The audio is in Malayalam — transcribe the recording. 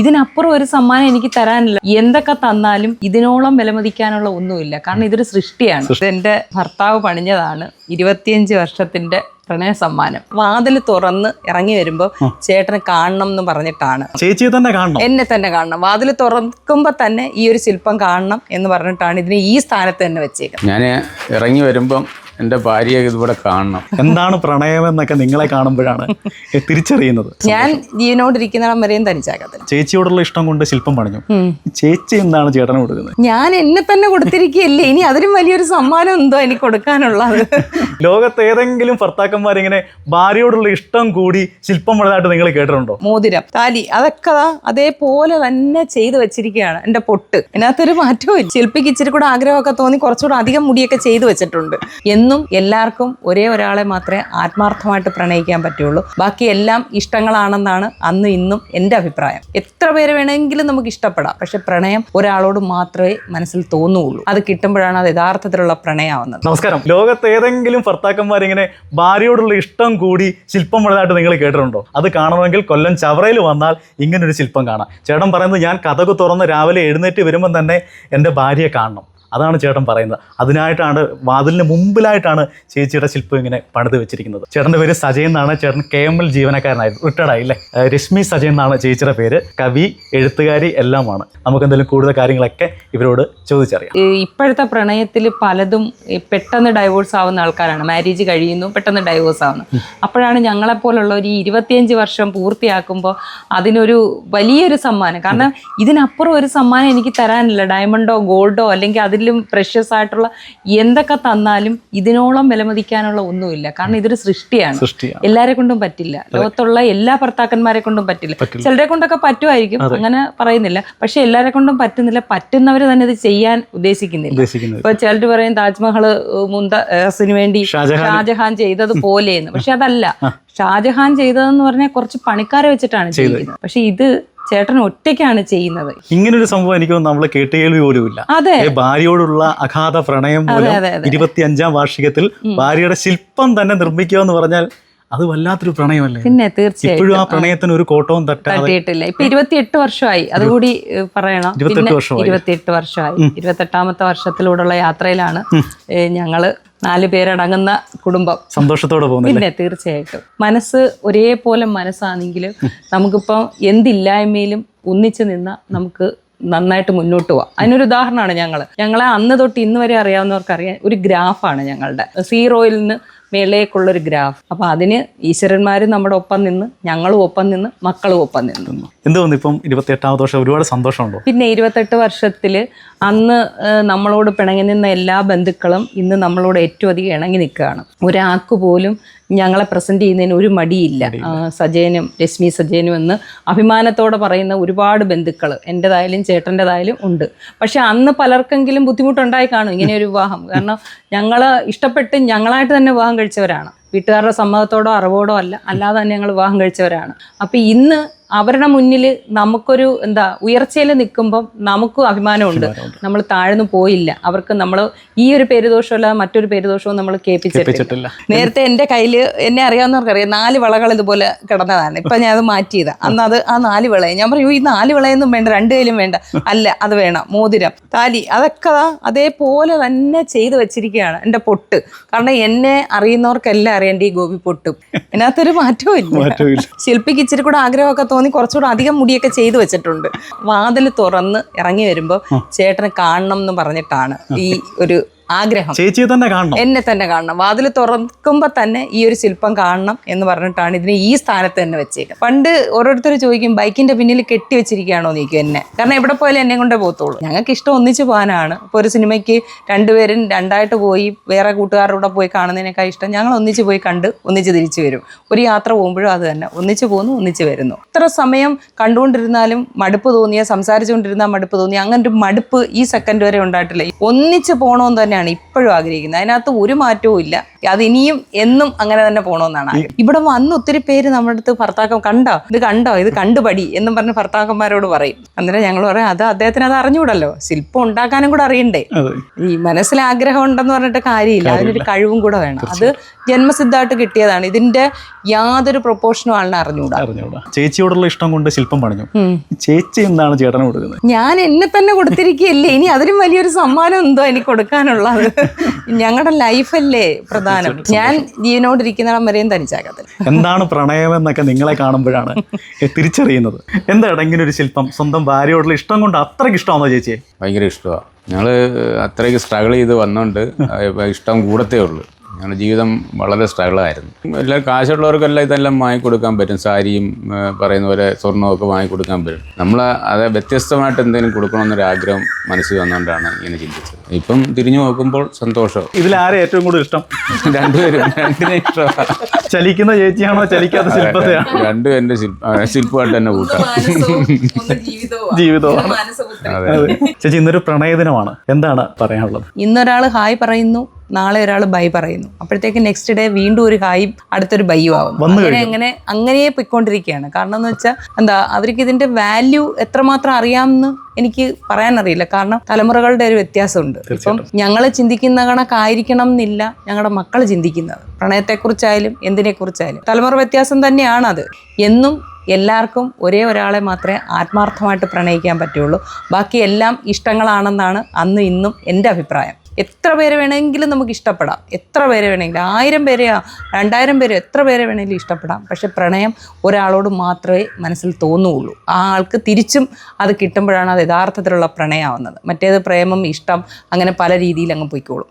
ഇതിനപ്പുറം ഒരു സമ്മാനം എനിക്ക് തരാനില്ല. എന്തൊക്കെ തന്നാലും ഇതിനോളം വിലമതിക്കാനുള്ള ഒന്നുമില്ല. കാരണം ഇതൊരു സൃഷ്ടിയാണ്. എന്റെ ഭർത്താവ് പണിഞ്ഞതാണ് ഇരുപത്തിയഞ്ച് വർഷത്തിന്റെ പ്രണയ സമ്മാനം. വാതിൽ തുറന്ന് ഇറങ്ങി വരുമ്പോൾ ചേട്ടന് കാണണം എന്ന് പറഞ്ഞിട്ടാണ്. ചേച്ചിയെ തന്നെ കാണണം. എന്നെ തന്നെ കാണണം. വാതിൽ തുറക്കുമ്പോൾ തന്നെ ഈ ഒരു ശില്പം കാണണം എന്ന് പറഞ്ഞിട്ടാണ് ഇതിനെ ഈ സ്ഥാനത്ത് തന്നെ വെച്ചേക്കുന്നത്. ഞാൻ ഇറങ്ങി വരുമ്പം എന്റെ ഭാര്യയെ ഇതുപോലെ കാണണം. എന്താണ് പ്രണയം എന്നൊക്കെ നിങ്ങളെ കാണുമ്പോഴാണ് തിരിച്ചറിയുന്നത്. ഞാൻ ജീവനോടിരിക്കുന്നിടം വരെയും തനിച്ചാകത്തില്ല ചേച്ചിയോടുള്ള ഇഷ്ടം കൊണ്ട് ശില്പം പണിഞ്ഞു. ചേച്ചി എന്താണ് ചേട്ടന് കൊടുക്കുന്നത്? ഞാൻ എന്നെ തന്നെ കൊടുത്തിരിക്കുകയല്ലേ? ഇനി അതിലും വലിയൊരു സമ്മാനം എന്തോ എനിക്ക് കൊടുക്കാനുള്ളത്. ലോകത്ത് ഏതെങ്കിലും ഭർത്താക്കന്മാർ ഇങ്ങനെ ഭാര്യയോടുള്ള ഇഷ്ടം കൂടി ശില്പം പണിതായിട്ട് നിങ്ങൾ കേട്ടിട്ടുണ്ടോ? മോതിരം താലി അതൊക്കെ അതേപോലെ തന്നെ ചെയ്തു വെച്ചിരിക്കുകയാണ് എന്റെ പൊട്ട്. ഇതിനകത്തൊരു മാറ്റവും ഇല്ല. ശില്പിക്ക് ഇച്ചിരി കൂടെ ആഗ്രഹമൊക്കെ തോന്നി കുറച്ചുകൂടെ അധികം മുടിയൊക്കെ ചെയ്തു വെച്ചിട്ടുണ്ട്. എന്നും എല്ലാവർക്കും ഒരേ ഒരാളെ മാത്രമേ ആത്മാർത്ഥമായിട്ട് പ്രണയിക്കാൻ പറ്റുള്ളൂ. ബാക്കി എല്ലാം ഇഷ്ടങ്ങളാണെന്നാണ് അന്ന് ഇന്നും എന്റെ അഭിപ്രായം. എത്ര പേര് വേണമെങ്കിലും നമുക്ക് ഇഷ്ടപ്പെടാം. പക്ഷെ പ്രണയം ഒരാളോട് മാത്രമേ മനസ്സിൽ തോന്നുകയുള്ളൂ അത് കിട്ടുമ്പോഴാണ് അത് യഥാർത്ഥത്തിലുള്ള പ്രണയമാവുന്നത്. നമസ്കാരം. ലോകത്ത് ഏതെങ്കിലും ഭർത്താക്കന്മാർ ഇങ്ങനെ ഭാര്യയോടുള്ള ഇഷ്ടം കൂടി ശില്പം ഉള്ളതായിട്ട് നിങ്ങൾ കേട്ടിട്ടുണ്ടോ? അത് കാണണമെങ്കിൽ കൊല്ലം ചവറയിൽ വന്നാൽ ഇങ്ങനൊരു ശില്പം കാണാം. ചേട്ടൻ പറയുന്നത് ഞാൻ കഥകു തുറന്ന് രാവിലെ എഴുന്നേറ്റ് വരുമ്പം തന്നെ എന്റെ ഭാര്യയെ കാണണം. അതാണ് ചേട്ടൻ പറയുന്നത്. അതിനായിട്ടാണ് വാതിലിന് മുമ്പിലായിട്ടാണ് ചേച്ചിയുടെ ശില്പം ഇങ്ങനെ പണിത് വെച്ചിരിക്കുന്നത്. ചേട്ടന്റെ പേര് സജയൻ എന്നാണ്. ചേട്ടൻ കെ എം എൽ ജീവനക്കാരനായിരുന്നു റിട്ടയർഡായി അല്ലേ രശ്മി സജയൻ എന്നാണ് ചേച്ചിയുടെ പേര്. കവി എഴുത്തുകാരി എല്ലാമാണ്. നമുക്ക് എന്തെങ്കിലും കൂടുതൽ കാര്യങ്ങളൊക്കെ ഇവരോട് ചോദിച്ചറിയാം. ഇപ്പോഴത്തെ പ്രണയത്തിൽ പലതും പെട്ടെന്ന് ഡൈവോഴ്സ് ആവുന്ന ആൾക്കാരാണ്. മാരേജ് കഴിയുന്നു പെട്ടെന്ന് ഡൈവോഴ്സ് ആവുന്നു. അപ്പോഴാണ് ഞങ്ങളെപ്പോലുള്ള ഒരു ഇരുപത്തിയഞ്ച് വർഷം പൂർത്തിയാക്കുമ്പോൾ അതിനൊരു വലിയൊരു സമ്മാനം. കാരണം ഇതിനപ്പുറം ഒരു സമ്മാനം എനിക്ക് തരാനില്ല. ഡയമണ്ടോ ഗോൾഡോ അല്ലെങ്കിൽ അതിലും പ്രഷ്യസ് ആയിട്ടുള്ള എന്തൊക്കെ തന്നാലും ഇതിനോളം വിലമതിക്കാനുള്ള ഒന്നുമില്ല. കാരണം ഇതൊരു സൃഷ്ടിയാണ്. എല്ലാരെ കൊണ്ടും പറ്റില്ല. ലോകത്തുള്ള എല്ലാ ഭർത്താക്കന്മാരെ കൊണ്ടും പറ്റില്ല. ചിലരെ കൊണ്ടൊക്കെ പറ്റുമായിരിക്കും. അങ്ങനെ പറയുന്നില്ല. പക്ഷെ എല്ലാരെ കൊണ്ടും പറ്റുന്നില്ല. പറ്റുന്നവർ തന്നെ ഇത് ചെയ്യാൻ ഉദ്ദേശിക്കുന്നില്ല. ഇപ്പൊ ചിലർ പറയും താജ്മഹൽ മുന്തസിന് വേണ്ടി ഷാജഹാൻ ഷാജഹാൻ ചെയ്തത് പോലെയെന്ന്. പക്ഷെ അതല്ല. ഷാജഹാൻ ചെയ്തതെന്ന് പറഞ്ഞാൽ കുറച്ച് പണിക്കാരെ വെച്ചിട്ടാണ് ചെയ്തത്. പക്ഷെ ഇത് ചേട്ടൻ ഒറ്റയ്ക്കാണ് ചെയ്യുന്നത്. ഇങ്ങനൊരു സംഭവം എനിക്ക് നമ്മളെ കേട്ടുകേൾവി പോലുമില്ല. അതെ. ഭാര്യയോടുള്ള അഗാധ പ്രണയം. ഇരുപത്തി അഞ്ചാം വാർഷികത്തിൽ ഭാര്യയുടെ ശില്പം തന്നെ നിർമ്മിക്കുക എന്ന് പറഞ്ഞാൽ അത് വല്ലാത്തൊരു പ്രണയമല്ലേ? പിന്നെ തീർച്ചയായും ഇപ്പോഴും ആ പ്രണയത്തിന് ഒരു കോട്ടവും തട്ടിട്ടില്ല തട്ടിയിട്ടില്ല. ഇപ്പൊ ഇരുപത്തിയെട്ട് വർഷമായി. അതുകൂടി പറയണം. ഇരുപത്തെട്ട് വർഷമായി. ഇരുപത്തിയെട്ട് വർഷമായി. ഇരുപത്തെട്ടാമത്തെ വർഷത്തിലൂടെയുള്ള യാത്രയിലാണ് ഞങ്ങൾ നാല് പേരടങ്ങുന്ന കുടുംബം. സന്തോഷത്തോടെ പോകുന്നു പിന്നെ തീർച്ചയായിട്ടും. മനസ്സ് ഒരേപോലെ മനസ്സാണെങ്കിൽ നമുക്കിപ്പം എന്തില്ലായ്മയിലും ഒന്നിച്ചു നിന്ന നമുക്ക് നന്നായിട്ട് മുന്നോട്ട് പോവാം. അതിനൊരു ഉദാഹരണമാണ് ഞങ്ങൾ ഞങ്ങളെ അന്ന് തൊട്ട് ഇന്ന് വരെ അറിയാവുന്നവർക്ക് അറിയാൻ ഒരു ഗ്രാഫാണ് ഞങ്ങളുടെ. സീറോയിൽ നിന്ന് മേലേക്കുള്ളൊരു ഗ്രാഫ്. അപ്പോൾ അതിന് ഈശ്വരന്മാരും നമ്മുടെ ഒപ്പം നിന്ന് ഞങ്ങളും ഒപ്പം നിന്ന് മക്കളും ഒപ്പം നിന്നു. എന്ത് തോന്നുന്നു ഇപ്പം ഇരുപത്തി എട്ടാമത്തെ വർഷം ഒരുപാട് സന്തോഷമുണ്ടോ? പിന്നെ ഇരുപത്തെട്ട് വർഷത്തിൽ അന്ന് നമ്മളോട് പിണങ്ങി നിന്ന എല്ലാ ബന്ധുക്കളും ഇന്ന് നമ്മളോട് ഏറ്റവും അധികം ഇണങ്ങി നിൽക്കുകയാണ്. ഒരാൾക്ക് പോലും ഞങ്ങളെ പ്രസന്റ് ചെയ്യുന്നതിന് ഒരു മടിയില്ല. സജയനും രശ്മി സജയനും എന്ന് അഭിമാനത്തോടെ പറയുന്ന ഒരുപാട് ബന്ധുക്കൾ എന്റെതായാലും ചേട്ടന്റെതായാലും ഉണ്ട്. പക്ഷെ അന്ന് പലർക്കെങ്കിലും ബുദ്ധിമുട്ടുണ്ടായി കാണും ഇങ്ങനെ ഒരു വിവാഹം. കാരണം ഞങ്ങൾ ഇഷ്ടപ്പെട്ട് ഞങ്ങളായിട്ട് തന്നെ വിവാഹം കഴിച്ചവരാണ്. വീട്ടുകാരുടെ സമ്മതത്തോടോ അറിവോടോ അല്ല. അല്ലാതെ തന്നെ ഞങ്ങൾ വിവാഹം കഴിച്ചവരാണ്. അപ്പം ഇന്ന് അവരുടെ മുന്നിൽ നമുക്കൊരു എന്താ ഉയർച്ചയിൽ നിൽക്കുമ്പം നമുക്കും അഭിമാനമുണ്ട്. നമ്മൾ താഴ്ന്നു പോയില്ല. അവർക്ക് നമ്മൾ ഈ ഒരു പേരുദോഷം അല്ലാതെ മറ്റൊരു പേരുദോഷവും നമ്മൾ കേൾപ്പിച്ചിട്ടില്ല. നേരത്തെ എന്റെ കയ്യിൽ എന്നെ അറിയാവുന്നവർക്കറിയാം നാല് വളകൾ ഇതുപോലെ കിടന്നതാണ്. ഇപ്പം ഞാൻ അത് മാറ്റിയതാ. അന്ന് അത് ആ നാല് വിളയെ ഞാൻ പറയൂ ഈ നാല് വിളയൊന്നും വേണ്ട രണ്ട് കയ്യിലും വേണ്ട. അല്ല അത് വേണം. മോതിരം താലി അതൊക്കെ അതേപോലെ തന്നെ ചെയ്തു വെച്ചിരിക്കുകയാണ് എന്റെ പൊട്ട്. കാരണം എന്നെ അറിയുന്നവർക്കെല്ലാം അറിയേണ്ട ഈ ഗോപി പൊട്ടും. ഇതിനകത്തൊരു മാറ്റവും ഇല്ല. ശില്പിക്ക് ഇച്ചിരി കൂടെ ആഗ്രഹമൊക്കെ തോന്നി കുറച്ചുകൂടെ അധികം മുടിയൊക്കെ ചെയ്തു വെച്ചിട്ടുണ്ട്. വാതിൽ തുറന്ന് ഇറങ്ങി വരുമ്പോൾ ചേട്ടനെ കാണണം എന്ന് പറഞ്ഞിട്ടാണ് ഈ ഒരു ആഗ്രഹം. ചേച്ചിയെ തന്നെ കാണണം. എന്നെ തന്നെ കാണണം. വാതിൽ തുറക്കുമ്പോൾ തന്നെ ഈ ഒരു ശില്പം കാണണം എന്ന് പറഞ്ഞിട്ടാണ് ഇതിനെ ഈ സ്ഥാനത്ത് തന്നെ വെച്ചേക്കുന്നത്. പണ്ട് ഓരോരുത്തർ ചോദിക്കും ബൈക്കിന്റെ പിന്നിൽ കെട്ടി വെച്ചിരിക്കുകയാണോ? നീക്കും എന്നെ. കാരണം എവിടെ പോയാലും എന്നെ കൊണ്ടേ പോകത്തുള്ളൂ. ഞങ്ങൾക്ക് ഇഷ്ടം ഒന്നിച്ച് പോകാനാണ്. ഇപ്പോൾ ഒരു സിനിമയ്ക്ക് രണ്ടുപേരും രണ്ടായിട്ട് പോയി വേറെ കൂട്ടുകാരുടെ കൂടെ പോയി കാണുന്നതിനേക്കാൾ ഇഷ്ടം ഞങ്ങൾ ഒന്നിച്ച് പോയി കണ്ട് ഒന്നിച്ച് തിരിച്ചു വരും. ഒരു യാത്ര പോകുമ്പോഴും അത് തന്നെ. ഒന്നിച്ച് പോകുന്നു ഒന്നിച്ച് വരുന്നു. ഇത്ര സമയം കണ്ടുകൊണ്ടിരുന്നാലും മടുപ്പ് തോന്നിയ സംസാരിച്ചുകൊണ്ടിരുന്നാൽ മടുപ്പ് തോന്നിയ അങ്ങനെ ഒരു മടുപ്പ് ഈ സെക്കൻഡ് വരെ ഉണ്ടായിട്ടില്ല. ഒന്നിച്ച് പോകണമെന്ന് തന്നെ തന്നെയാണ് ഇപ്പോഴും ആഗ്രഹിക്കുന്നത്. അതിനകത്ത് ഒരു മാറ്റവും ഇല്ല. അത് ഇനിയും എന്നും അങ്ങനെ തന്നെ പോകണമെന്നാണ്. ഇവിടെ വന്ന് ഒത്തിരി പേര് നമ്മുടെ അടുത്ത് ഭർത്താക്കം കണ്ടോ? ഇത് കണ്ടോ? ഇത് കണ്ടുപടി എന്നും പറഞ്ഞ് ഭർത്താക്കന്മാരോട് പറയും. അന്നേരം ഞങ്ങൾ പറയാം അത് അദ്ദേഹത്തിന് അത് അറിഞ്ഞുകൂടല്ലോ. ശില്പം ഉണ്ടാക്കാനും കൂടെ അറിയണ്ടേ? ഈ മനസ്സിൽ ആഗ്രഹം ഉണ്ടെന്ന് പറഞ്ഞിട്ട് കാര്യമില്ല. അതിനൊരു കഴിവും കൂടെ വേണം. അത് ജന്മസിദ്ധമായിട്ട് കിട്ടിയതാണ്. ഇതിന്റെ യാതൊരു പ്രൊപ്പോർഷനും ആളിനെ അറിഞ്ഞുകൂടാ. ചേച്ചിയോടുള്ള ഇഷ്ടം കൊണ്ട് ശില്പം പണിഞ്ഞു. ചേച്ചി എന്താണ് ചേട്ടന് കൊടുക്കുന്നത്? ഞാൻ എന്നെ തന്നെ കൊടുത്തിരിക്കുകയല്ലേ? ഇനി അതിലും വലിയൊരു സമ്മാനം എന്തോ എനിക്ക് കൊടുക്കാനുള്ളത് ഞങ്ങളുടെ ലൈഫല്ലേ പ്രധാനം. ഞാൻ ജീവനോടിരിക്കുന്നിടം വരെയും തനിച്ചാകത്തില്ല. എന്താണ് പ്രണയം എന്നൊക്കെ നിങ്ങളെ കാണുമ്പോഴാണ് തിരിച്ചറിയുന്നത്. എന്താണ് ഇങ്ങനെ ഒരു ശില്പം? സ്വന്തം ഭാര്യയോടുള്ള ഇഷ്ടം കൊണ്ട് അത്രയ്ക്ക് ഇഷ്ടമാണോ ചേച്ചിയെ? ഭയങ്കര ഇഷ്ടമാണ് ഞങ്ങൾ അത്രയ്ക്ക് സ്ട്രഗിൾ ചെയ്ത് വന്നോണ്ട് ഇപ്പം ഇഷ്ടം കൂടത്തേ ഉള്ളൂ. ഞങ്ങളുടെ ജീവിതം വളരെ സ്ട്രഗിളായിരുന്നു. എല്ലാ കാശുള്ളവർക്കെല്ലാം ഇതെല്ലാം വാങ്ങിക്കൊടുക്കാൻ പറ്റും. സാരിയും പറയുന്ന പോലെ സ്വർണമൊക്കെ വാങ്ങിക്കൊടുക്കാൻ പറ്റും. നമ്മൾ അത് വ്യത്യസ്തമായിട്ട് എന്തെങ്കിലും കൊടുക്കണമെന്നൊരു ആഗ്രഹം മനസ്സിൽ വന്നുകൊണ്ടാണ് ഇങ്ങനെ ചിന്തിച്ചത്. ഇപ്പം തിരിഞ്ഞു നോക്കുമ്പോൾ സന്തോഷം. ഇതിൽ ആരെ ഏറ്റവും കൂടുതൽ ഇഷ്ടം? രണ്ടുപേരും. രണ്ടിനെ ഇഷ്ടമാണ് ചലിക്കുന്ന ചേച്ചിയാണോ ചലിക്കാത്ത ശില്പത്തെയാണോ? രണ്ടും എന്റെ ശില്പ ശില്പമായിട്ട് തന്നെ കൂട്ടാം. ജീവിതമാണ്. ചേച്ചി ഇന്നൊരു പ്രണയദിനമാണ്. എന്താണ് പറയാനുള്ളത്? ഇന്നൊരാൾ ഹായ് പറയുന്നു. നാളെ ഒരാൾ ബൈ പറയുന്നു. അപ്പോഴത്തേക്ക് നെക്സ്റ്റ് ഡേ വീണ്ടും ഒരു ഹായും അടുത്തൊരു ബൈയും ആവും അങ്ങനെ അങ്ങനെ അങ്ങനെ പോയിക്കൊണ്ടിരിക്കുകയാണ്. കാരണം എന്ന് വെച്ചാൽ എന്താ അവർക്ക് ഇതിന്റെ വാല്യൂ എത്രമാത്രം അറിയാമെന്ന് എനിക്ക് പറയാനറിയില്ല. കാരണം തലമുറകളുടെ ഒരു വ്യത്യാസമുണ്ട്. ഇപ്പം ഞങ്ങൾ ചിന്തിക്കുന്ന കണക്കായിരിക്കണം എന്നില്ല ഞങ്ങളുടെ മക്കൾ ചിന്തിക്കുന്നത്. പ്രണയത്തെക്കുറിച്ചായാലും എന്തിനെക്കുറിച്ചായാലും. തലമുറ വ്യത്യാസം തന്നെയാണ് അത് എന്നും എല്ലാവർക്കും ഒരേ ഒരാളെ മാത്രമേ ആത്മാർത്ഥമായിട്ട് പ്രണയിക്കാൻ പറ്റുള്ളൂ. ബാക്കി എല്ലാം ഇഷ്ടങ്ങളാണെന്നാണ് അന്ന് ഇന്നും എന്റെ അഭിപ്രായം. എത്ര പേരെ വേണമെങ്കിലും നമുക്ക് ഇഷ്ടപ്പെടാം. എത്ര പേരെ വേണമെങ്കിലും ആയിരം പേരെയോ രണ്ടായിരം പേരെയോ എത്ര പേരെ വേണമെങ്കിലും ഇഷ്ടപ്പെടാം. പക്ഷെ പ്രണയം ഒരാളോട് മാത്രമേ മനസ്സിൽ തോന്നുകയുള്ളൂ ആ ആൾക്ക് തിരിച്ചും അത് കിട്ടുമ്പോഴാണ് അത് യഥാർത്ഥത്തിലുള്ള പ്രണയമാവുന്നത്. മറ്റേത് പ്രേമം ഇഷ്ടം അങ്ങനെ പല രീതിയിൽ അങ്ങ് പോയിക്കോളും.